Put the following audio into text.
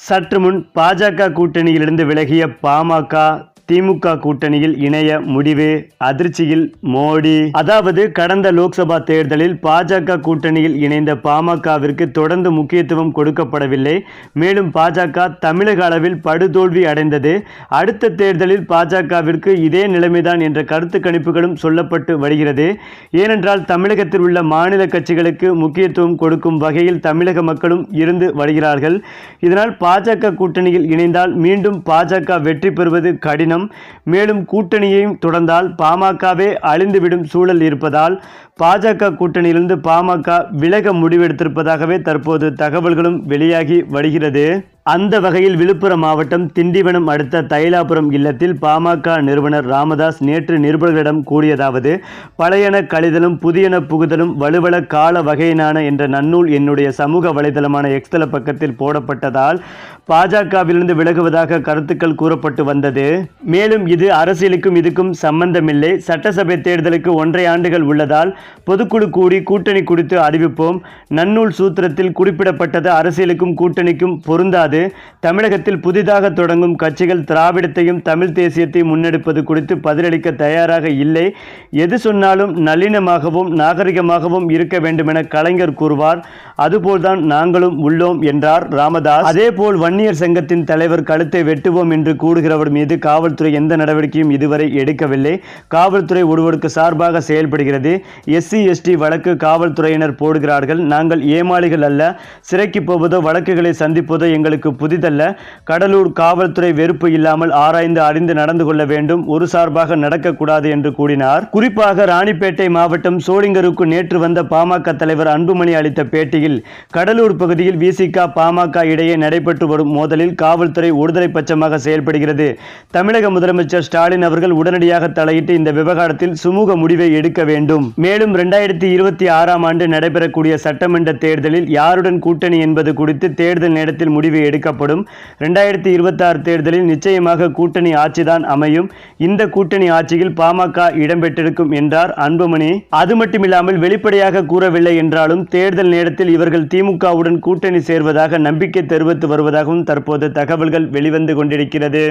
சற்று முன் பாஜக கூட்டணியிலிருந்து விலகிய பாமக திமுக கூட்டணியில் இணைய முடிவு. அதிர்ச்சியில் மோடி. அதாவது கடந்த லோக்சபா தேர்தலில் பாஜக கூட்டணியில் இணைந்த பாமகவிற்கு தொடர்ந்து முக்கியத்துவம் கொடுக்கப்படவில்லை. மேலும் பாஜக தமிழக அளவில் படுதோல்வி அடைந்தது. அடுத்த தேர்தலில் பாஜகவிற்கு இதே நிலைமைதான் என்ற கருத்து கணிப்புகளும் சொல்லப்பட்டு வருகிறது. ஏனென்றால் தமிழகத்தில் உள்ள மாநில கட்சிகளுக்கு முக்கியத்துவம் கொடுக்கும் வகையில் தமிழக மக்களும் இருந்து வருகிறார்கள். இதனால் பாஜக கூட்டணியில் இணைந்தால் மீண்டும் பாஜக வெற்றி பெறுவது கடினம். மேலும் கூட்டணியையும் தொடர்ந்தால் பாமகவே அழிந்துவிடும் சூழல் இருப்பதால் பாஜக கூட்டணியிலிருந்து பாமக விலக முடிவெடுத்திருப்பதாகவே தற்போது தகவல்களும் வெளியாகி வருகிறது. அந்த வகையில் விழுப்புரம் மாவட்டம் திண்டிவனம் அடுத்த தைலாபுரம் இல்லத்தில் பாமக நிறுவனர் ராமதாஸ் நேற்று நிருபர்களிடம் கூறியதாவது பழையன கழிதலும் புதியன புகுதலும் வலுவள கால வகையினான என்ற நன்னூல் என்னுடைய சமூக வலைதளமான எக்ஸ்தல பக்கத்தில் போடப்பட்டதால் பாஜகவிலிருந்து விலகுவதாக கருத்துக்கள் கூறப்பட்டு வந்தது. மேலும் இது அரசியலுக்கும் இதுக்கும் சம்பந்தமில்லை. சட்டசபை தேர்தலுக்கு ஒன்றை ஆண்டுகள் உள்ளதால் பொதுக்குழு கூடி கூட்டணி குறித்து அறிவிப்போம். நன்னூல் சூத்திரத்தில் குறிப்பிடப்பட்டது அரசியலுக்கும் கூட்டணிக்கும் பொருந்தாது. தமிழகத்தில் புதிதாக தொடங்கும் கட்சிகள் திராவிடத்தையும் தமிழ் தேசியத்தையும் முன்னெடுப்பது குறித்து பதிலளிக்க தயாராக இல்லை. எது சொன்னாலும் நளினமாகவும் நாகரிகமாகவும் இருக்க வேண்டுமென கலைஞர் கூறுவார். அதுபோல்தான் நாங்களும் உள்ளோம் என்றார் ராமதாஸ். அதேபோல் வன்னியர் சங்கத்தின் தலைவர் கழுத்தை வெட்டுவோம் என்று கூடுகிறவர் மீது காவல்துறை எந்த நடவடிக்கையும் இதுவரை எடுக்கவில்லை. காவல்துறை ஒருவருக்கு சார்பாக செயல்படுகிறது. எஸ்சி எஸ்டி வழக்கு காவல்துறையினர் போடுகிறார்கள். நாங்கள் ஏமாளிகள் அல்ல. சிறைக்கு போவதோ வழக்குகளை சந்திப்பதோ எங்களுக்கு புதிதல்ல. கடலூர் காவல்துறை வெறுப்பு இல்லாமல் ஆராய்ந்து அறிந்து நடந்து கொள்ள வேண்டும். ஒரு சார்பாக நடக்கக்கூடாது என்று கூறினார். குறிப்பாக ராணிப்பேட்டை மாவட்டம் சோளிங்கருக்கு நேற்று வந்த பாமக தலைவர் அன்புமணி அளித்த பேட்டியில் கடலூர் பகுதியில் விசிக பாமக இடையே நடைபெற்று வரும் மோதலில் காவல்துறை ஒருதலை பட்சமாக செயல்படுகிறது. தமிழக முதலமைச்சர் ஸ்டாலின் அவர்கள் உடனடியாக தலையிட்டு இந்த விவகாரத்தில் சுமூக முடிவை எடுக்க வேண்டும். மேலும் இரண்டாயிரத்தி இருபத்தி ஆறாம் ஆண்டு நடைபெறக்கூடிய சட்டமன்ற தேர்தலில் யாருடன் கூட்டணி என்பது குறித்து தேர்தல் நேரத்தில் முடிவு எடுக்கப்படும். ரெண்டாயிரத்தி இருபத்தாறு தேர்தலில் நிச்சயமாக கூட்டணி ஆட்சிதான் அமையும். இந்த கூட்டணி ஆட்சியில் பாமக இடம்பெற்றிருக்கும் என்றார் அன்புமணி. அது மட்டுமில்லாமல் வெளிப்படையாக கூறவில்லை என்றாலும் தேர்தல் நேரத்தில் இவர்கள் திமுகவுடன் கூட்டணி சேர்வதாக நம்பிக்கை தெரிவித்து வருவதாகவும் தற்போது தகவல்கள் வெளிவந்து கொண்டிருக்கிறது.